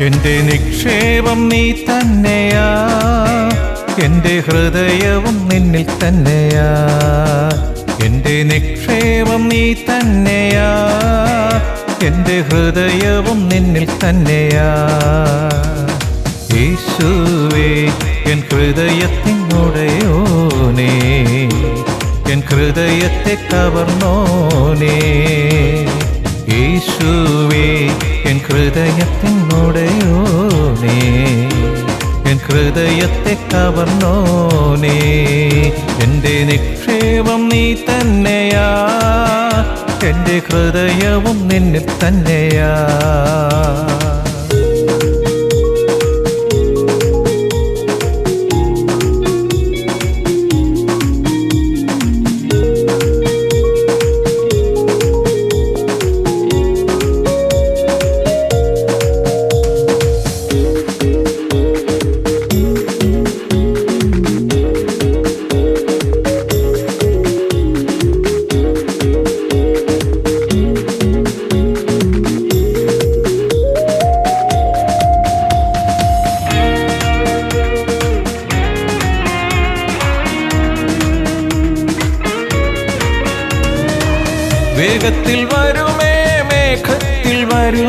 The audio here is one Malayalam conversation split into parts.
എന്റെ നിക്ഷേപം നീ തന്നെയാ. എന്റെ ഹൃദയവും നിന്നിൽ തന്നെയാ. എന്റെ നിക്ഷേപം നീ തന്നെയാ. എന്റെ ഹൃദയവും നിന്നിൽ തന്നെയാ. യേശുവേ എൻ ഹൃദയത്തിനുടയോനേ എൻ ഹൃദയത്തെ കവർന്നോനേ. യേശുവേ എൻ ഹൃദയത്തിനുടയോനേ എൻ ഹൃദയത്തെ കവർന്നോനേ എന്റെ നിക്ഷേപം നീ തന്നെയാ എന്റെ ഹൃദയവും നിന്നെ തന്നെയാ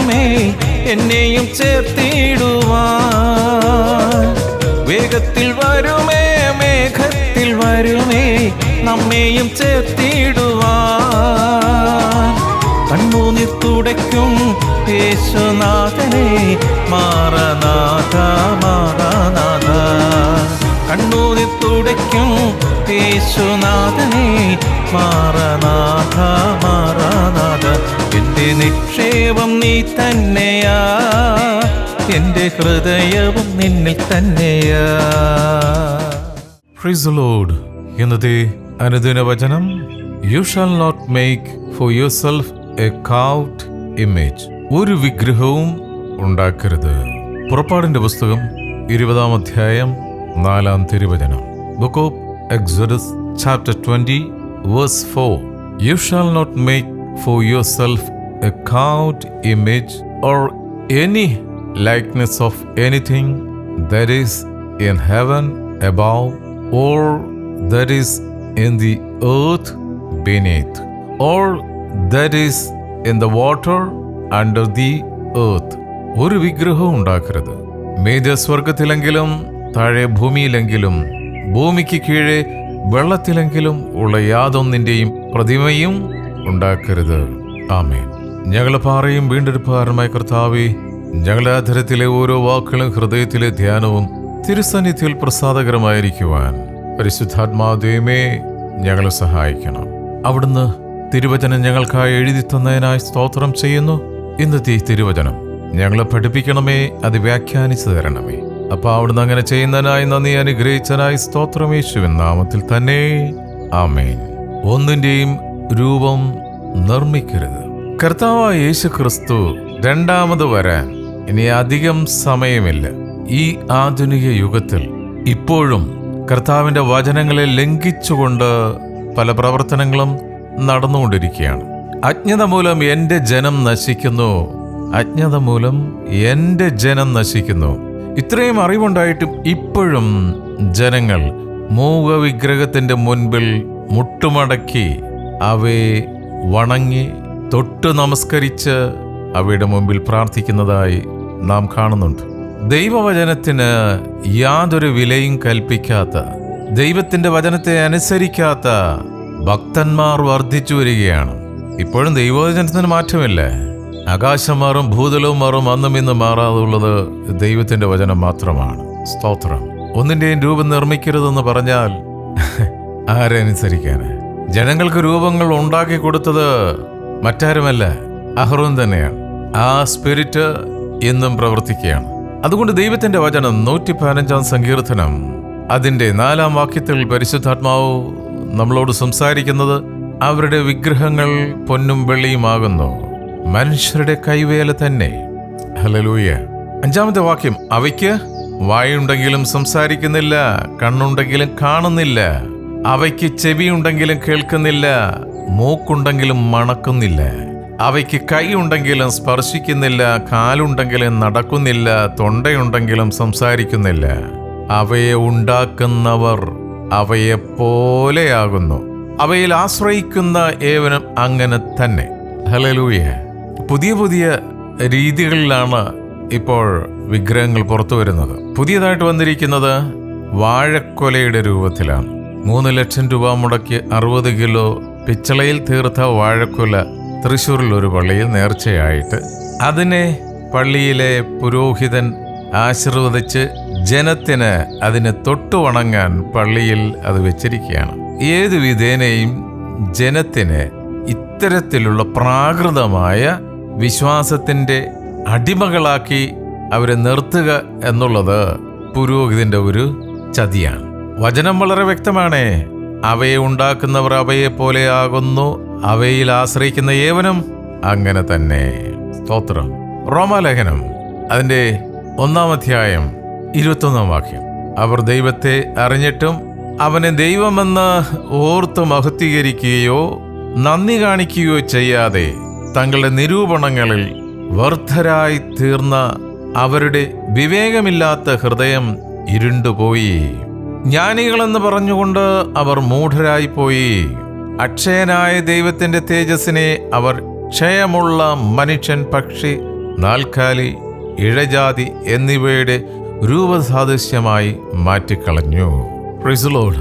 വരുമേ എന്നെയും ചേർത്തിടുവാ വേഗത്തിൽ വരുമേ മേഘത്തിൽ വരുമേ നമ്മെയും ചേർത്തിടുവാ കണ്ണൂനിർ തുടയ്ക്കും യേശുനാഥനെ മാറനാഥ മാറനാഥ. കണ്ണൂനിർ തുടയ്ക്കും യേശുനാഥനെ മാറനാഥ മാറനാഥ. എന്റെ നിക്ഷേപം നീ തന്നെയാ. എന്റെ ഹൃദയവും നിന്നിൽ തന്നെയാ. എന്നത്. ഇന്നത്തെ അനുദിന വചനം. You shall not make for yourself a carved image ഒരു വിഗ്രഹവും ഉണ്ടാക്കരുത്. പുറപ്പാടിന്റെ പുസ്തകം ഇരുപതാം അധ്യായം നാലാം തിരുവചനം. Book of Exodus chapter twenty verse four you shall not make yourself a carved image or any likeness of anything that is in heaven above or that is in the earth beneath or that is in the water under the earth. ഒരു വിഗ്രഹവും ഉണ്ടാക്കരുത്. മേജ സ്വർഗത്തിലെങ്കിലും താഴെ ഭൂമിയിലെങ്കിലും ഭൂമിക്ക് കീഴെ വെള്ളത്തിലെങ്കിലും ഉള്ള യാതൊന്നിന്റെയും പ്രതിമയും ഉണ്ടാക്കരുത്. ആമേൻ. ഞങ്ങളെ പാറയും വീണ്ടെടുപ്പുകാരനുമായ കർത്താവേ ഞങ്ങളുടെ അധരത്തിലെ ഓരോ വാക്കുകളും ഹൃദയത്തിലെ ധ്യാനവും തിരുസന്നിധിയിൽ പ്രസാദകരമായിരിക്കുവാൻ പരിശുദ്ധാത്മാദേവമേ ഞങ്ങളെ സഹായിക്കണം. അവിടുന്ന് തിരുവചനം ഞങ്ങൾക്കായി എഴുതി തന്നതിനായി സ്തോത്രം ചെയ്യുന്നു. ഇന്നത്തെ തിരുവചനം ഞങ്ങളെ പഠിപ്പിക്കണമേ അത് വ്യാഖ്യാനിച്ചു തരണമേ. അപ്പൊ അവിടുന്ന് അങ്ങനെ ചെയ്യുന്നതിനായി നന്ദി അനുഗ്രഹിച്ചതിനായി സ്തോത്രം യേശുവിൻ നാമത്തിൽ തന്നെ. ആമേൻ. ഒന്നിന്റെയും രൂപം നിർമ്മിക്കരുത്. കർത്താവായ യേശു ക്രിസ്തു രണ്ടാമത് വരാൻ ഇനി അധികം സമയമില്ല. ഈ ആധുനിക യുഗത്തിൽ ഇപ്പോഴും കർത്താവിന്റെ വചനങ്ങളെ ലംഘിച്ചുകൊണ്ട് പല പ്രവർത്തനങ്ങളും നടന്നുകൊണ്ടിരിക്കുകയാണ്. അജ്ഞത മൂലം എന്റെ ജനം നശിക്കുന്നു. അജ്ഞത മൂലം എന്റെ ജനം നശിക്കുന്നു. ഇത്രയും അറിവുണ്ടായിട്ടും ഇപ്പോഴും ജനങ്ങൾ മൂകവിഗ്രഹത്തിന്റെ മുൻപിൽ മുട്ടുമടക്കി അവയെ വണങ്ങി തൊട്ട് നമസ്കരിച്ച് അവയുടെ മുമ്പിൽ പ്രാർത്ഥിക്കുന്നതായി നാം കാണുന്നുണ്ട്. ദൈവവചനത്തിന് യാതൊരു വിലയും കൽപ്പിക്കാത്ത ദൈവത്തിന്റെ വചനത്തെ അനുസരിക്കാത്ത ഭക്തന്മാർ വർദ്ധിച്ചു വരികയാണ്. ഇപ്പോഴും ദൈവവചനത്തിന് മാറ്റമില്ല. ആകാശം മാറും ഭൂതലവും മാറും അന്നും ഇന്നും മാറാതുള്ളത് ദൈവത്തിന്റെ വചനം മാത്രമാണ്. സ്തോത്രം. ഒന്നിന്റെയും രൂപം നിർമ്മിക്കരുതെന്ന് പറഞ്ഞാൽ ആരനുസരിക്കാന് ജനങ്ങൾക്ക് രൂപങ്ങൾ ഉണ്ടാക്കി കൊടുത്തത് മറ്റാരുമല്ല അഹ്റോൻ തന്നെയാണ്. ആ സ്പിരിറ്റ് എന്നും പ്രവർത്തിക്കുകയാണ്. അതുകൊണ്ട് ദൈവത്തിന്റെ വചനം നൂറ്റി പതിനഞ്ചാം സങ്കീർത്തനം അതിന്റെ നാലാം വാക്യത്തിൽ പരിശുദ്ധാത്മാവ് നമ്മളോട് സംസാരിക്കുന്നത് അവരുടെ വിഗ്രഹങ്ങൾ പൊന്നും വെള്ളിയുമാകുന്നു മനുഷ്യരുടെ കൈവേല തന്നെ. ഹലലൂയ അഞ്ചാമത്തെ വാക്യം അവയ്ക്ക് വായുണ്ടെങ്കിലും സംസാരിക്കുന്നില്ല കണ്ണുണ്ടെങ്കിലും കാണുന്നില്ല. അവയ്ക്ക് ചെവിയുണ്ടെങ്കിലും കേൾക്കുന്നില്ല മൂക്കുണ്ടെങ്കിലും മണക്കുന്നില്ല. അവയ്ക്ക് കൈ ഉണ്ടെങ്കിലും സ്പർശിക്കുന്നില്ല കാലുണ്ടെങ്കിലും നടക്കുന്നില്ല തൊണ്ടയുണ്ടെങ്കിലും സംസാരിക്കുന്നില്ല. അവയെ ഉണ്ടാക്കുന്നവർ അവയെ പോലെയാകുന്നു അവയിൽ ആശ്രയിക്കുന്ന ഏവനും അങ്ങനെ തന്നെ. ഹലലൂയ പുതിയ പുതിയ രീതികളിലാണ് ഇപ്പോൾ വിഗ്രഹങ്ങൾ പുറത്തു വരുന്നത് പുതിയതായിട്ട് വന്നിരിക്കുന്നത് വാഴക്കൊലയുടെ രൂപത്തിലാണ്. മൂന്ന് ലക്ഷം രൂപ മുടക്കി അറുപത് കിലോ പിച്ചളയിൽ തീർത്ത വാഴക്കുല തൃശൂരിൽ ഒരു പള്ളിയിൽ നേർച്ചയായിട്ട് അതിനെ പള്ളിയിലെ പുരോഹിതൻ ആശീർവദിച്ച് ജനത്തിന് അതിനെ തൊട്ടു വണങ്ങാൻ പള്ളിയിൽ അത് വെച്ചിരിക്കുകയാണ്. ഏതു വിധേനയും ജനത്തിന് ഇത്തരത്തിലുള്ള പ്രാകൃതമായ വിശ്വാസത്തിന്റെ അടിമകളാക്കി അവരെ നിർത്തുക എന്നുള്ളത് പുരോഹിതന്റെ ഒരു ചതിയാണ്. വചനം വളരെ വ്യക്തമാണ്. അവയെ ഉണ്ടാക്കുന്നവർ അവയെ പോലെയാകുന്നു അവയിൽ ആശ്രയിക്കുന്ന ഏവനും അങ്ങനെ തന്നെ. സ്തോത്രം. റോമാലേഖനം. അതിന്റെ ഒന്നാം അധ്യായം ഇരുപത്തൊന്നാം വാക്യം. അവർ ദൈവത്തെ അറിഞ്ഞിട്ടും അവനെ ദൈവമെന്ന് ഓർത്ത് മഹത്വീകരിക്കുകയോ നന്ദി കാണിക്കുകയോ ചെയ്യാതെ തങ്ങളുടെ നിരൂപണങ്ങളിൽ വർദ്ധരായി തീർന്ന അവരുടെ വിവേകമില്ലാത്ത ഹൃദയം ഇരുണ്ടുപോയി. ജ്ഞാനികളെന്ന് പറഞ്ഞുകൊണ്ട് അവർ മൂഢരായിപ്പോയി. അക്ഷയനായ ദൈവത്തിന്റെ തേജസ്സിനെ അവർ ക്ഷയമുള്ള മനുഷ്യൻ പക്ഷി നാൽക്കാലി ഇഴജാതി എന്നിവയുടെ രൂപസാദൃശ്യമായി മാറ്റിക്കളഞ്ഞു. പ്രിസുലോഡ്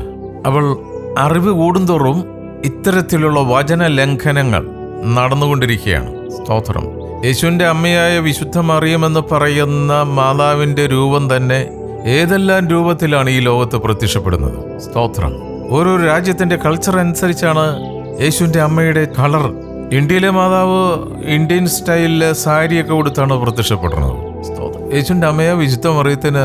അവൾ അറിവ് കൂടുന്തോറും ഇത്തരത്തിലുള്ള വചന ലംഘനങ്ങൾ നടന്നുകൊണ്ടിരിക്കുകയാണ്. സ്തോത്രം. യേശുവിന്റെ അമ്മയായ വിശുദ്ധ മറിയമെന്ന് പറയുന്ന മാതാവിന്റെ രൂപം തന്നെ ഏതെല്ലാം രൂപത്തിലാണ് ഈ ലോകത്ത് പ്രത്യക്ഷപ്പെടുന്നത്? സ്തോത്രം. ഓരോ രാജ്യത്തിന്റെ കൾച്ചർ അനുസരിച്ചാണ് യേശുവിന്റെ അമ്മയുടെ കളർ. ഇന്ത്യയിലെ മാതാവ് ഇന്ത്യൻ സ്റ്റൈലിലെ സാരിയൊക്കെ കൊടുത്താണ് പ്രത്യക്ഷപ്പെടുന്നത്. യേശുവിന്റെ അമ്മയെ വിശുദ്ധ അറിയത്തിന്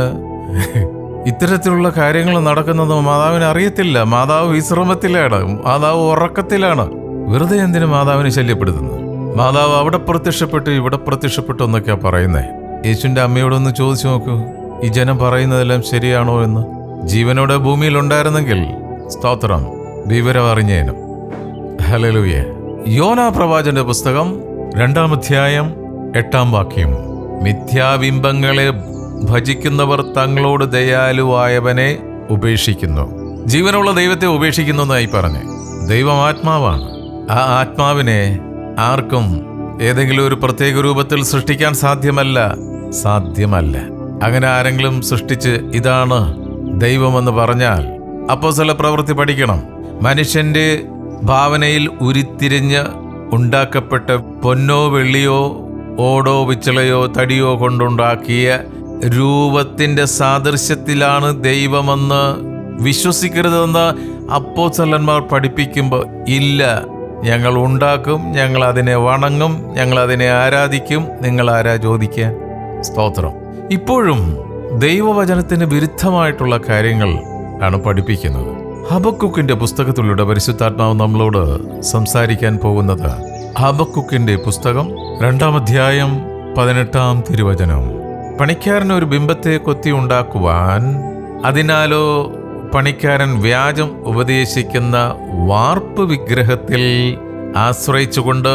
ഇത്തരത്തിലുള്ള കാര്യങ്ങൾ നടക്കുന്നത് മാതാവിന് അറിയത്തില്ല. മാതാവ് വിശ്രമത്തിലാണ്. മാതാവ് ഉറക്കത്തിലാണ്. വെറുതെ എന്തിനു മാതാവിനെ ശല്യപ്പെടുത്തുന്നത്? മാതാവ് അവിടെ പ്രത്യക്ഷപ്പെട്ടു ഇവിടെ പ്രത്യക്ഷപ്പെട്ടു എന്നൊക്കെയാ പറയുന്നേ. യേശുവിന്റെ അമ്മയോടൊന്ന് ചോദിച്ചു നോക്കൂ. ഈ ജനം പറയുന്നതെല്ലാം ശരിയാണോ എന്ന് ജീവനോടെ ഭൂമിയിൽ ഉണ്ടായിരുന്നെങ്കിൽ സ്തോത്രം വിവരം അറിഞ്ഞേനും. ഹലലുയെ യോന പ്രവാചന്റെ പുസ്തകം രണ്ടാം അധ്യായം എട്ടാം വാക്യം. മിഥ്യാബിംബങ്ങളെ ഭജിക്കുന്നവർ തങ്ങളോട് ദയാലുവായവനെ ഉപേക്ഷിക്കുന്നു. ജീവനുള്ള ദൈവത്തെ ഉപേക്ഷിക്കുന്നു എന്നായി പറഞ്ഞു. ദൈവം ആത്മാവാണ്. ആ ആത്മാവിനെ ആർക്കും ഏതെങ്കിലും ഒരു പ്രത്യേക രൂപത്തിൽ സൃഷ്ടിക്കാൻ സാധ്യമല്ല. സാധ്യമല്ല. അങ്ങനെ ആരെങ്കിലും സൃഷ്ടിച്ച് ഇതാണ് ദൈവമെന്ന് പറഞ്ഞാൽ അപ്പോ സ്ഥല പ്രവൃത്തി പഠിക്കണം. മനുഷ്യന്റെ ഭാവനയിൽ ഉരുത്തിരിഞ്ഞ് ഉണ്ടാക്കപ്പെട്ട പൊന്നോ വെള്ളിയോ ഓടോ വിച്ചളയോ തടിയോ കൊണ്ടുണ്ടാക്കിയ രൂപത്തിന്റെ സാദൃശ്യത്തിലാണ് ദൈവമെന്ന് വിശ്വസിക്കരുതെന്ന് അപ്പോസ്തലന്മാർ പഠിപ്പിക്കുമ്പോൾ ഇല്ല ഞങ്ങൾ ഉണ്ടാക്കും ഞങ്ങൾ അതിനെ വണങ്ങും ഞങ്ങൾ അതിനെ ആരാധിക്കും നിങ്ങൾ ആരാ ചോദിക്കാൻ സ്തോത്രം. ഇപ്പോഴും ദൈവവചനത്തിന് വിരുദ്ധമായിട്ടുള്ള കാര്യങ്ങൾ ആണ് പഠിപ്പിക്കുന്നത്. ഹബക്കുക്കിന്റെ പുസ്തകത്തിലൂടെ പരിശുദ്ധാത്മാവ് നമ്മളോട് സംസാരിക്കാൻ പോകുന്നത് ഹബക്കുക്കിന്റെ പുസ്തകം രണ്ടാം അധ്യായം പതിനെട്ടാം തിരുവചനം. പണിക്കാരൻ ഒരു ബിംബത്തെ കൊത്തി ഉണ്ടാക്കുവാൻ അതിനാലോ പണിക്കാരൻ വ്യാജം ഉപദേശിക്കുന്ന വാർപ്പ് വിഗ്രഹത്തിൽ ആശ്രയിച്ചുകൊണ്ട്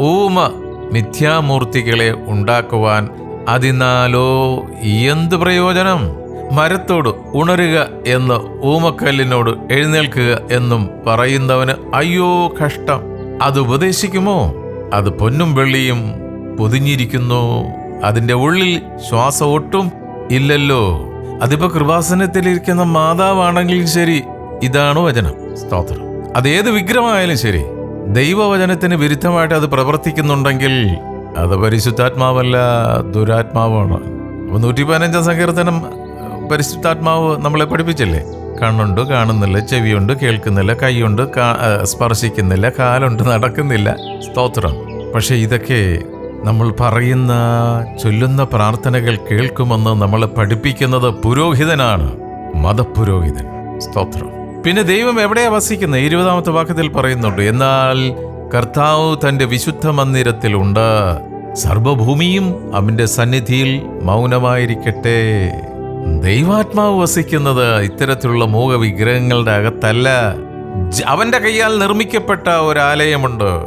ഊമ മിഥ്യാമൂർത്തികളെ ഉണ്ടാക്കുവാൻ അതിനാലോ എന്ത് പ്രയോജനം? മരത്തോട് ഉണരുക എന്ന് ഊമക്കല്ലിനോട് എഴുന്നേൽക്കുക എന്നും പറയുന്നവന് അയ്യോ കഷ്ടം. അത് ഉപദേശിക്കുമോ? അത് പൊന്നും വെള്ളിയും പൊതിഞ്ഞിരിക്കുന്നു. അതിന്റെ ഉള്ളിൽ ശ്വാസം ഒട്ടും ഇല്ലല്ലോ. അതിപ്പോ കൃപാസനത്തിലിരിക്കുന്ന മാതാവാണെങ്കിലും ശരി. ഇതാണ് വചനം. സ്തോത്രം. അത് ഏത് വിഗ്രഹമായാലും ശരി. ദൈവവചനത്തിന് വിരുദ്ധമായിട്ട് അത് പ്രവർത്തിക്കുന്നുണ്ടെങ്കിൽ അത് പരിശുദ്ധാത്മാവല്ല ദുരാത്മാവാണ്. അപ്പൊ നൂറ്റി പതിനഞ്ചാം സങ്കീർത്തനം പരിശുദ്ധാത്മാവ് നമ്മളെ പഠിപ്പിച്ചില്ലേ? കണ്ണുണ്ട് കാണുന്നില്ല ചെവിയുണ്ട് കേൾക്കുന്നില്ല കൈയുണ്ട് സ്പർശിക്കുന്നില്ല കാലുണ്ട് നടക്കുന്നില്ല. സ്തോത്രം. പക്ഷെ ഇതൊക്കെ നമ്മൾ പറയുന്ന ചൊല്ലുന്ന പ്രാർത്ഥനകൾ കേൾക്കുമെന്ന് നമ്മളെ പഠിപ്പിക്കുന്നത് പുരോഹിതനാണ്. മതപുരോഹിതൻ. സ്തോത്രം. പിന്നെ ദൈവം എവിടെയാണ് വസിക്കുന്നത്? ഇരുപതാമത്തെ വാക്യത്തിൽ പറയുന്നുണ്ട് എന്നാൽ കർത്താവ് തന്റെ വിശുദ്ധ മന്ദിരത്തിലുണ്ട് സർവഭൂമിയും അവന്റെ സന്നിധിയിൽ മൗനമായിരിക്കട്ടെ. ദൈവാത്മാവ് വസിക്കുന്നത് ഇത്തരത്തിലുള്ള മൂകവിഗ്രഹങ്ങളുടെ അകത്തല്ല. അവന്റെ കൈയാൽ നിർമ്മിക്കപ്പെട്ട ഒരാലയമുണ്ട്.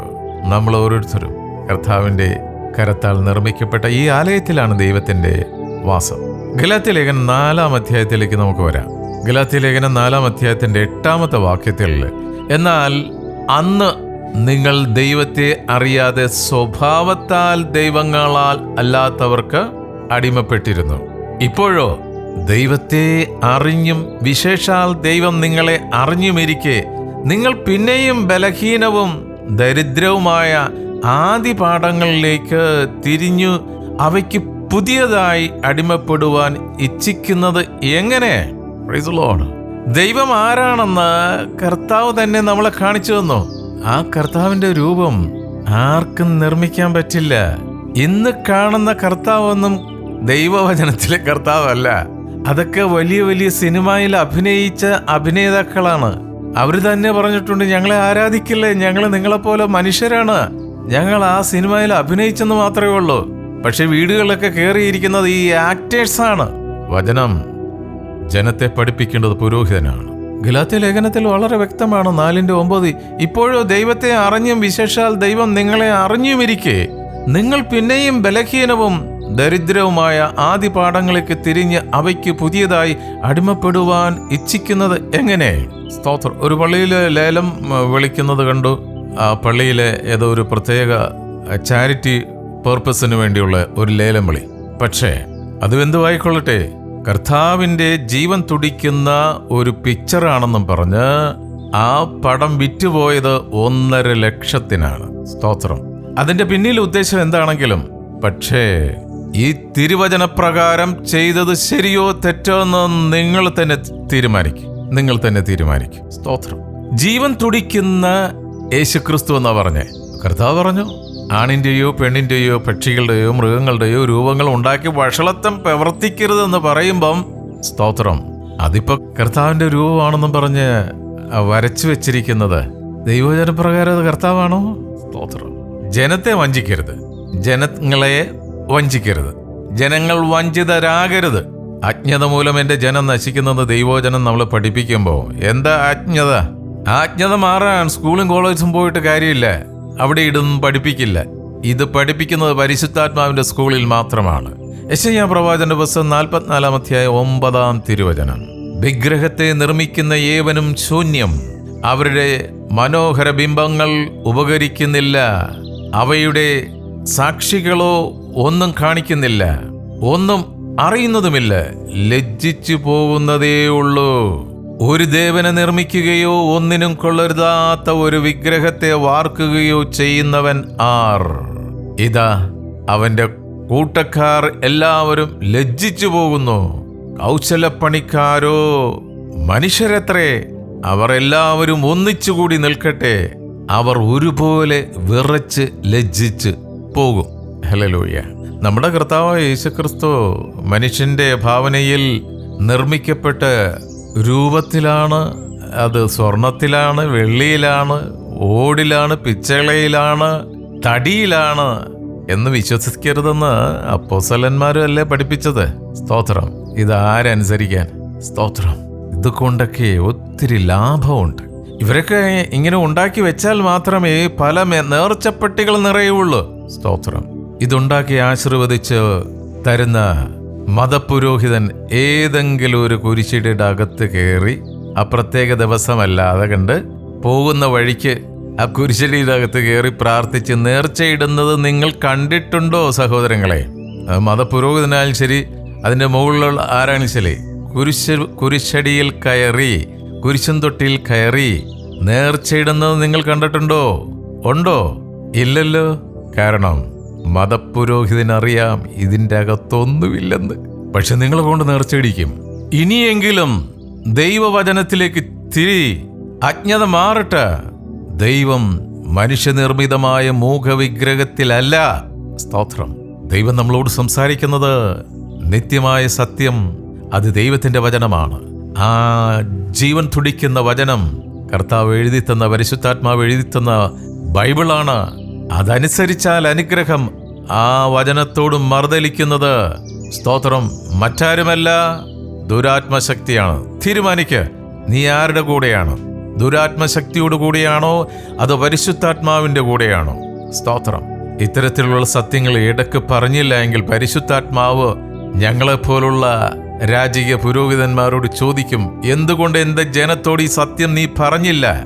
നമ്മൾ ഓരോരുത്തരും കർത്താവിന്റെ കരത്താൽ നിർമ്മിക്കപ്പെട്ട ഈ ആലയത്തിലാണ് ദൈവത്തിന്റെ വാസം. ഗലാത്യ ലേഖനം നാലാം അധ്യായത്തിലേക്ക് നമുക്ക് വരാം. ഗലാത്യ ലേഖനം നാലാം അധ്യായത്തിന്റെ എട്ടാമത്തെ വാക്യത്തിൽ എന്നാൽ അന്ന് നിങ്ങൾ ദൈവത്തെ അറിയാതെ സ്വഭാവത്താൽ ദൈവങ്ങളാൽ അല്ലാത്തവർക്ക് അടിമപ്പെട്ടിരുന്നു. ഇപ്പോഴോ ദൈവത്തെ അറിഞ്ഞും വിശേഷാൽ ദൈവം നിങ്ങളെ അറിഞ്ഞുമിരിക്കെ നിങ്ങൾ പിന്നെയും ബലഹീനവും ദരിദ്രവുമായ ആദ്യ പാഠങ്ങളിലേക്ക് തിരിഞ്ഞു അവയ്ക്ക് പുതിയതായി അടിമപ്പെടുവാൻ ഇച്ഛിക്കുന്നത് എങ്ങനെ. ദൈവം ആരാണെന്ന് കർത്താവ് തന്നെ നമ്മളെ കാണിച്ചു തന്നു. ആ കർത്താവിന്റെ രൂപം ആർക്കും നിർമ്മിക്കാൻ പറ്റില്ല. ഇന്ന് കാണുന്ന കർത്താവൊന്നും ദൈവവചനത്തിലെ കർത്താവല്ല. അതൊക്കെ വലിയ വലിയ സിനിമയിൽ അഭിനയിച്ച അഭിനേതാക്കളാണ്. അവർ തന്നെ പറഞ്ഞിട്ടുണ്ട് ഞങ്ങളെ ആരാധിക്കില്ലേ? ഞങ്ങൾ നിങ്ങളെപ്പോലെ മനുഷ്യരാണ്. ഞങ്ങൾ ആ സിനിമയിൽ അഭിനയിച്ചെന്ന് മാത്രമേ ഉള്ളൂ. പക്ഷെ വീടുകളിലൊക്കെ കയറിയിരിക്കുന്നത് ഈ ആക്ടേഴ്സാണ്. വചനം ജനത്തെ പഠിപ്പിക്കേണ്ടത് പുരോഹിതനാണ്. ഗലാത്യ ലേഖനത്തിൽ വളരെ വ്യക്തമാണ് നാലിന്റെ ഒമ്പത് ഇപ്പോഴോ ദൈവത്തെ അറിഞ്ഞും വിശേഷാൽ ദൈവം നിങ്ങളെ അറിഞ്ഞുമിരിക്കെ. നിങ്ങൾ പിന്നെയും ബലഹീനവും ദരിദ്രവുമായ ആദ്യ പാഠങ്ങളിലേക്ക് തിരിഞ്ഞ് അവയ്ക്ക് പുതിയതായി അടിമപ്പെടുവാൻ ഇച്ഛിക്കുന്നത് എങ്ങനെ? സ്തോത്രം. ഒരു പള്ളിയിൽ ലേലം വിളിക്കുന്നത് കണ്ടു. ആ പള്ളിയിലെ ഏതോ ഒരു പ്രത്യേക ചാരിറ്റി പർപ്പസിന് വേണ്ടിയുള്ള ഒരു ലേലം വിളി. പക്ഷേ അത് എന്തുവായിക്കൊള്ളട്ടെ? കർത്താവിന്റെ ജീവൻ തുടിക്കുന്ന ഒരു പിക്ചറാണെന്നും പറഞ്ഞ് ആ പടം വിറ്റുപോയത് ഒന്നര ലക്ഷത്തിനാണ്. സ്തോത്രം. അതിന്റെ പിന്നിൽ ഉദ്ദേശം എന്താണെങ്കിലും പക്ഷേ ഈ തിരുവചന പ്രകാരം ചെയ്തത് ശരിയോ തെറ്റോ എന്ന് നിങ്ങൾ തന്നെ തീരുമാനിക്കും. നിങ്ങൾ തന്നെ തീരുമാനിക്കും. സ്തോത്രം. ജീവൻ തുടിക്കുന്ന യേശുക്രിസ്തു എന്നാ പറഞ്ഞേ? കർത്താവ് പറഞ്ഞു. ആണിന്റെയോ പെണ്ണിന്റെയോ പക്ഷികളുടെയോ മൃഗങ്ങളുടെയോ രൂപങ്ങൾ ഉണ്ടാക്കി വഷളത്വം പ്രവർത്തിക്കരുതെന്ന് പറയുമ്പം സ്തോത്രം. അതിപ്പോ കർത്താവിന്റെ രൂപമാണെന്നും പറഞ്ഞ് വരച്ചു വെച്ചിരിക്കുന്നത് ദൈവജനപ്രകാരം അത് കർത്താവാണോ? സ്തോത്രം. ജനത്തെ വഞ്ചിക്കരുത്. ജനങ്ങളെ വഞ്ചിക്കരുത്. ജനങ്ങൾ വഞ്ചിതരാകരുത്. അജ്ഞത മൂലം എന്റെ ജനം നശിക്കുന്നത് ദൈവോജനം നമ്മൾ പഠിപ്പിക്കുമ്പോൾ എന്താ അജ്ഞത? അജ്ഞത മാറാൻ സ്കൂളും കോളേജും പോയിട്ട് കാര്യമില്ല. അവിടെ ഇടുന്നു പഠിപ്പിക്കില്ല. ഇത് പഠിപ്പിക്കുന്നത് പരിശുദ്ധാത്മാവിന്റെ സ്കൂളിൽ മാത്രമാണ്. യശയ്യ പ്രവാചന പുസ്തകം നാൽപ്പത്തിനാലാം അധ്യായ ഒമ്പതാം തിരുവചനം. വിഗ്രഹത്തെ നിർമ്മിക്കുന്ന ഏവനും ശൂന്യം. അവരുടെ മനോഹര ബിംബങ്ങൾ ഉപകരിക്കുന്നില്ല. അവയുടെ സാക്ഷികളോ ഒന്നും കാണിക്കുന്നില്ല. ഒന്നും അറിയുന്നതുമില്ല. ലജ്ജിച്ചു പോകുന്നതേ ഉള്ളൂ ഒരു ദേവനെ നിർമ്മിക്കുകയോ ഒന്നിനും കൊള്ളരുതാത്ത ഒരു വിഗ്രഹത്തെ വാർക്കുകയോ ചെയ്യുന്നവൻ ആർ. ഇതാ അവന്റെ കൂട്ടക്കാർ എല്ലാവരും ലജ്ജിച്ചു പോകുന്നു. കൗശലപ്പണിക്കാരോ മനുഷ്യരത്രേ അവർ എല്ലാവരും ഒന്നിച്ചുകൂടി നിൽക്കട്ടെ. അവർ ഒരുപോലെ വിറച്ച് ലജ്ജിച്ച് പോകും. ഹലലൂയ നമ്മുടെ കർത്താവ് യേശുക്രിസ്തു മനുഷ്യന്റെ ഭാവനയിൽ നിർമ്മിക്കപ്പെട്ട രൂപത്തിലാണ് അത് സ്വർണത്തിലാണ് വെള്ളിയിലാണ് ഓടിലാണ് പിച്ചളയിലാണ് തടിയിലാണ് എന്ന് വിശ്വസിക്കരുതെന്ന് അപ്പോസലന്മാരും അല്ലേ പഠിപ്പിച്ചത്? സ്തോത്രം. ഇതാരനുസരിക്കാൻ സ്തോത്രം. ഇതുകൊണ്ടൊക്കെ ഒത്തിരി ലാഭമുണ്ട്. ഇവരൊക്കെ ഇങ്ങനെ ഉണ്ടാക്കി വെച്ചാൽ മാത്രമേ പല നേർച്ചപ്പെട്ടികൾ നിറയുള്ളൂ. സ്തോത്രം. ഇതുണ്ടാക്കി ആശീർവദിച്ച് തരുന്ന മതപുരോഹിതൻ ഏതെങ്കിലും ഒരു കുരിശിയുടെ അകത്ത് കയറി ആ പ്രത്യേക ദിവസമല്ലാതെ കണ്ട് പോകുന്ന വഴിക്ക് ആ കുരിശടിയുടെ അകത്ത് കയറി പ്രാർത്ഥിച്ച് നേർച്ചയിടുന്നത് നിങ്ങൾ കണ്ടിട്ടുണ്ടോ സഹോദരങ്ങളെ? മതപുരോഹിതനായാലും ശരി അതിന്റെ മുകളിലുള്ള ആരാണെങ്കിലും ശരി? കുരിശ് കുരിശടിയിൽ കയറി കുരിശും തൊട്ടിയിൽ കയറി നേർച്ചയിടുന്നത് നിങ്ങൾ കണ്ടിട്ടുണ്ടോ? ഉണ്ടോ? ഇല്ലല്ലോ. കാരണം മതപുരോഹിതനറിയാം ഇതിന്റെ അകത്തൊന്നുമില്ലെന്ന്. പക്ഷെ നിങ്ങളെ കൊണ്ട് നേർച്ചയടിക്കും. ഇനിയെങ്കിലും ദൈവവചനത്തിലേക്ക് തിരി അജ്ഞത മാറട്ടെ. ദൈവം മനുഷ്യനിർമ്മിതമായ മൂഖവിഗ്രഹത്തിലല്ല സ്തോത്രം. ദൈവം നമ്മളോട് സംസാരിക്കുന്നത് നിത്യമായ സത്യം. അത് ദൈവത്തിന്റെ വചനമാണ്. ആ ജീവൻ തുടിക്കുന്ന വചനം കർത്താവ് എഴുതി തന്ന പരിശുദ്ധാത്മാവ് എഴുതി തന്ന ബൈബിളാണ്. അതനുസരിച്ചാൽ അനുഗ്രഹം ആ വചനത്തോട് മറുതലിക്കുന്നത് സ്തോത്രം മറ്റാരുമല്ല. ദുരാത്മശക്തിയാണ്. തീരുമാനിക്ക്. നീ ആരുടെ കൂടെയാണ്? ദുരാത്മശക്തിയോട് കൂടെയാണോ? അതോ പരിശുദ്ധാത്മാവിന്റെ കൂടെയാണോ? സ്തോത്രം. ഇത്തരത്തിലുള്ള സത്യങ്ങൾ ഇടയ്ക്ക് പറഞ്ഞില്ല എങ്കിൽ പരിശുദ്ധാത്മാവ് ഞങ്ങളെപ്പോലുള്ള രാജകീയ പുരോഹിതന്മാരോട് ചോദിക്കും എന്തുകൊണ്ട് എന്റെ ജനത്തോട് ഈ സത്യം നീ പറഞ്ഞില്ല?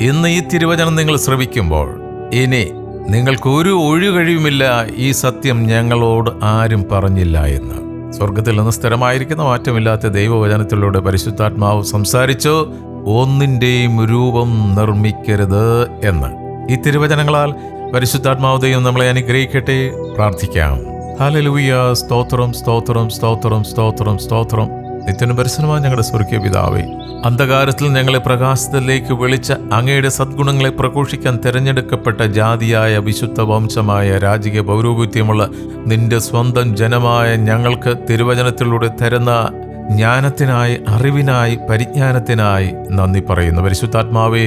ഇന്ന് ഈ തിരുവചനം നിങ്ങൾ ശ്രവിക്കുമ്പോൾ ഇനി നിങ്ങൾക്കൊരു ഒഴികഴിവുമില്ല ഈ സത്യം ഞങ്ങളോട് ആരും പറഞ്ഞില്ല എന്ന്. സ്വർഗത്തിൽ നിന്ന് സ്ഥിരമായിരിക്കുന്ന മാറ്റമില്ലാത്ത ദൈവവചനത്തിലൂടെ പരിശുദ്ധാത്മാവ് സംസാരിച്ചു ഒന്നിന്റെയും രൂപം നിർമ്മിക്കരുത് എന്ന്. ഈ തിരുവചനങ്ങളാൽ പരിശുദ്ധാത്മാവ് ദൈവം നമ്മളെ അനുഗ്രഹിക്കട്ടെ. പ്രാർത്ഥിക്കാം. ഹലലൂയ സ്തോത്രം സ്തോത്രം സ്തോത്രം സ്തോത്രം സ്തോത്രം. നിത്യനും പരിസരമായ ഞങ്ങളുടെ സ്വർഗീയ പിതാവേ അന്ധകാരത്തിൽ ഞങ്ങളെ പ്രകാശത്തിലേക്ക് വിളിച്ച അങ്ങയുടെ സദ്ഗുണങ്ങളെ പ്രഘോഷിക്കാൻ തിരഞ്ഞെടുക്കപ്പെട്ട ജാതിയായ വിശുദ്ധ വംശമായ രാജകീയ പൗരോഹിത്യമുള്ള നിന്റെ സ്വന്തം ജനമായ ഞങ്ങൾക്ക് തിരുവചനത്തിലൂടെ തരുന്ന ജ്ഞാനത്തിനായി അറിവിനായി പരിജ്ഞാനത്തിനായി നന്ദി പറയുന്നു. പരിശുദ്ധാത്മാവേ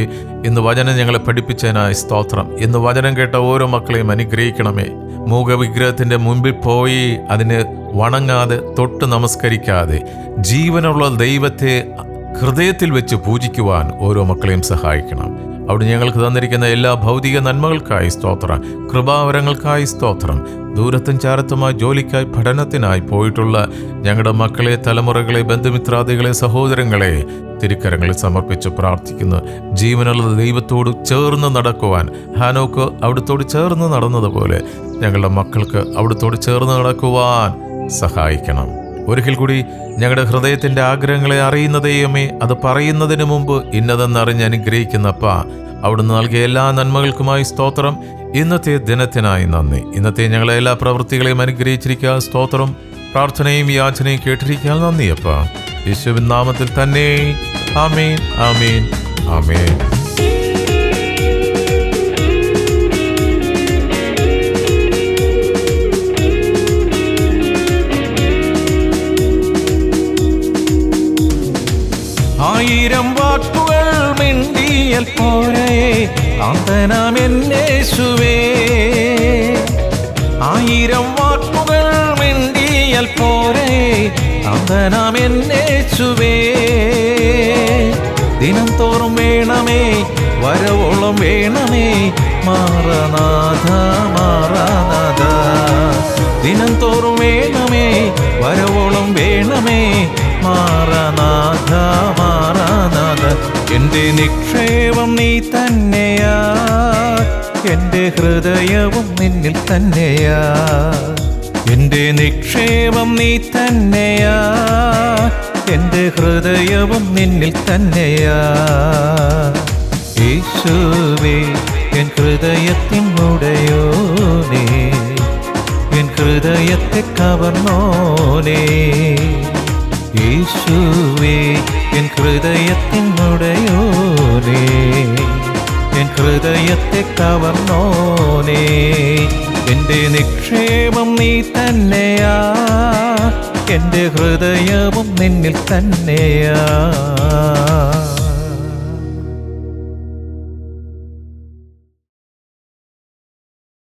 ഇന്ന് വചനം ഞങ്ങളെ പഠിപ്പിച്ചതിനായി സ്തോത്രം. ഇന്ന് വചനം കേട്ട ഓരോ മക്കളെയും അനുഗ്രഹിക്കണമേ. മൂകവിഗ്രഹത്തിന്റെ മുൻപിൽ പോയി അതിന് വണങ്ങാതെ തൊട്ട് നമസ്കരിക്കാതെ ജീവനുള്ള ദൈവത്തെ ഹൃദയത്തിൽ വെച്ച് പൂജിക്കുവാൻ ഓരോ മക്കളെയും സഹായിക്കണം. അവിടെ ഞങ്ങൾക്ക് തന്നിരിക്കുന്ന എല്ലാ ഭൗതിക നന്മകൾക്കായി സ്തോത്രം. കൃപാവരങ്ങൾക്കായി സ്തോത്രം. ദൂരത്തും ചാരത്തുമായി ജോലിക്കായി പഠനത്തിനായി പോയിട്ടുള്ള ഞങ്ങളുടെ മക്കളെ തലമുറകളെ ബന്ധുമിത്രാദികളെ സഹോദരങ്ങളെ തിരുക്കരങ്ങളിൽ സമർപ്പിച്ച് പ്രാർത്ഥിക്കുന്നു. ജീവനുള്ള ദൈവത്തോട് ചേർന്ന് നടക്കുവാൻ ഹാനോക്ക് അവിടുത്തോട് ചേർന്ന് നടന്നതുപോലെ ഞങ്ങളുടെ മക്കൾക്ക് അവിടുത്തോട് ചേർന്ന് നടക്കുവാൻ സഹായിക്കണം. ഒരിക്കൽ കൂടി ഞങ്ങളുടെ ഹൃദയത്തിന്റെ ആഗ്രഹങ്ങളെ അറിയുന്ന ദൈവമേ അത് പറയുന്നതിന് മുമ്പ് ഇന്നതെന്നറിഞ്ഞ് അനുഗ്രഹിക്കുന്നപ്പ അവിടുന്ന് നൽകിയ എല്ലാ നന്മകൾക്കുമായി സ്തോത്രം. ഇന്നത്തെ ദിനത്തിനായി നന്ദി. ഇന്നത്തെ ഞങ്ങളെ എല്ലാ പ്രവൃത്തികളെയും അനുഗ്രഹിച്ചിരിക്കുക. സ്തോത്രം പ്രാർത്ഥനയും യാചനയും കേട്ടിരിക്കാൻ നന്ദി അപ്പ. യേശുവിൻ നാമത്തിൽ തന്നെ. ആമേൻ ആമേൻ ആമേൻ. ആയിരം വാക്കുകൾ മിണ്ടിയൽ പോരെ. കാന്തനാം എന്നേശുവേ ആയിരം വാക്കുകൾ മിണ്ടിയൽ പോരെ കാന്തനാം എന്നേശുവേ ദിനം തോറും വേണമേ വരവോളം വേണമേ. Maranatha Maranatha. ദിനം തോറും വേണമേ വരവോളം വേണമേ. മാറനാഥ മാറനാഥ. എന്റെ നിക്ഷേപം നീ തന്നെയാ. എന്റെ ഹൃദയവും നിന്നിൽ തന്നെയാ. എന്റെ നിക്ഷേപം നീ തന്നെയാ. എന്റെ ഹൃദയവും നിന്നിൽ തന്നെയാ. യേശുവേ എൻ ഹൃദയത്തിൻ ഉടയോനേ എൻ ഹൃദയത്തെ കവർന്നോനേ യേശുവേ എൻ ഹൃദയത്തിൻ ഉടയോനേ എൻ ഹൃദയത്തെ കവർന്നോനേ എന്റെ നിക്ഷേപം നീ തന്നെയാ എന്റെ ഹൃദയവും നിന്നിൽ തന്നെയാ.